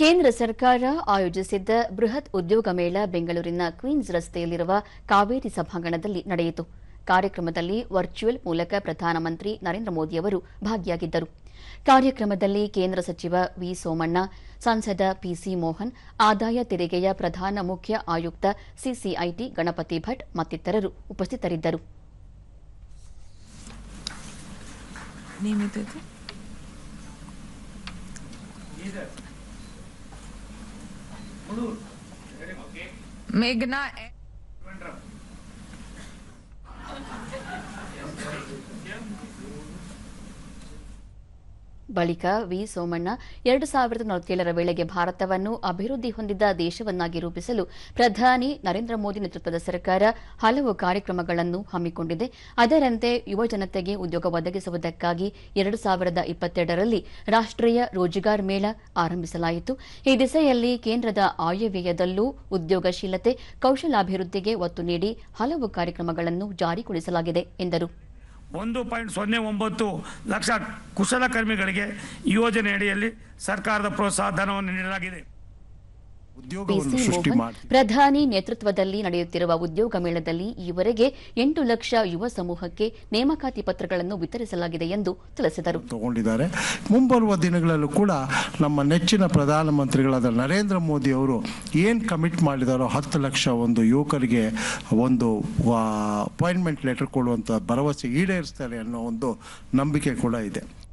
ಕೇಂದ್ರ ಸರ್ಕಾರ ಆಯೋಜಿಸಿದ್ದ ಬೃಹತ್ ಉದ್ಯೋಗ ಮೇಳ ಬೆಂಗಳೂರಿನ ಕ್ವೀನ್ಸ್ ರಸ್ತೆಯಲ್ಲಿರುವ ಕಾವೇರಿ ಸಭಾಂಗಣದಲ್ಲಿ ನಡೆಯಿತು. ಕಾರ್ಯಕ್ರಮದಲ್ಲಿ ವರ್ಚುವಲ್ ಮೂಲಕ ಪ್ರಧಾನಮಂತ್ರಿ ನರೇಂದ್ರ ಮೋದಿ ಅವರು ಭಾಗಿಯಾಗಿದ್ದರು. ಕಾರ್ಯಕ್ರಮದಲ್ಲಿ ಕೇಂದ್ರ ಸಚಿವ ವಿ ಸೋಮಣ್ಣ, ಸಂಸದ ಪಿಸಿ ಮೋಹನ್, ಆದಾಯ ತೆರಿಗೆಯ ಪ್ರಧಾನ ಮುಖ್ಯ ಆಯುಕ್ತ ಸಿಸಿಐಟಿ ಗಣಪತಿ ಭಟ್ ಮತ್ತಿತರರು ಉಪಸ್ಥಿತರಿದ್ದರು. मेघना ಬಳಿಕ ವಿ. ಸೋಮಣ್ಣ, ಎರಡು ಸಾವಿರದ ನಲವತ್ತೇಳರ ವೇಳೆಗೆ ಭಾರತವನ್ನು ಅಭಿವೃದ್ಧಿ ಹೊಂದಿದ ದೇಶವನ್ನಾಗಿ ರೂಪಿಸಲು ಪ್ರಧಾನಿ ನರೇಂದ್ರ ಮೋದಿ ನೇತೃತ್ವದ ಸರ್ಕಾರ ಹಲವು ಕಾರ್ಯಕ್ರಮಗಳನ್ನು ಹಮ್ಮಿಕೊಂಡಿದೆ. ಅದರಂತೆ ಯುವ ಜನತೆಗೆ ಉದ್ಯೋಗ ಒದಗಿಸುವುದಕ್ಕಾಗಿ ಎರಡು ಸಾವಿರದ ಇಪ್ಪತ್ತೆರಡರಲ್ಲಿ ರಾಷ್ಟ್ರೀಯ ರೋಜ್ಗಾರ್ ಮೇಳ ಆರಂಭಿಸಲಾಯಿತು. ಈ ದಿಸೆಯಲ್ಲಿ ಕೇಂದ್ರದ ಆಯವ್ಯಯದಲ್ಲೂ ಉದ್ಯೋಗಶೀಲತೆ ಕೌಶಲಾಭಿವೃದ್ಧಿಗೆ ಒತ್ತು ನೀಡಿ ಹಲವು ಕಾರ್ಯಕ್ರಮಗಳನ್ನು ಜಾರಿಗೊಳಿಸಲಾಗಿದೆ ಎಂದರು. ಒಂದು ಪಾಯಿಂಟ್ ಸೊನ್ನೆ ಒಂಬತ್ತು ಲಕ್ಷ ಕುಶಲಕರ್ಮಿಗಳಿಗೆ ಯೋಜನೆಯಡಿಯಲ್ಲಿ ಸರ್ಕಾರದ ಪ್ರೋತ್ಸಾಹ ಧನವನ್ನು ನೀಡಲಾಗಿದೆ. ಪಿಸಿ ಸೃಷ್ಟಿ ಮೋಹನ್ ಪ್ರಧಾನಿ ನೇತೃತ್ವದಲ್ಲಿ ನಡೆಯುತ್ತಿರುವ ಉದ್ಯೋಗ ಮೇಳದಲ್ಲಿ ಈವರೆಗೆ ಎಂಟು ಲಕ್ಷ ಯುವ ಸಮೂಹಕ್ಕೆ ನೇಮಕಾತಿ ಪತ್ರಗಳನ್ನು ವಿತರಿಸಲಾಗಿದೆ ಎಂದು ತಿಳಿಸಿದರು. ತಗೊಂಡಿದ್ದಾರೆ. ಮುಂಬರುವ ದಿನಗಳಲ್ಲೂ ಕೂಡ ನಮ್ಮ ನೆಚ್ಚಿನ ಪ್ರಧಾನಮಂತ್ರಿಗಳಾದ ನರೇಂದ್ರ ಮೋದಿ ಅವರು ಏನು ಕಮಿಟ್ ಮಾಡಿದಾರೋ ಹತ್ತು ಲಕ್ಷ ಒಂದು ಯುವಕರಿಗೆ ಒಂದು ಅಪಾಯಿಂಟ್ಮೆಂಟ್ ಲೆಟರ್ ಕೊಡುವಂಥ ಭರವಸೆ ಈಡೇರಿಸ್ತಾರೆ ಅನ್ನೋ ಒಂದು ನಂಬಿಕೆ ಕೂಡ ಇದೆ.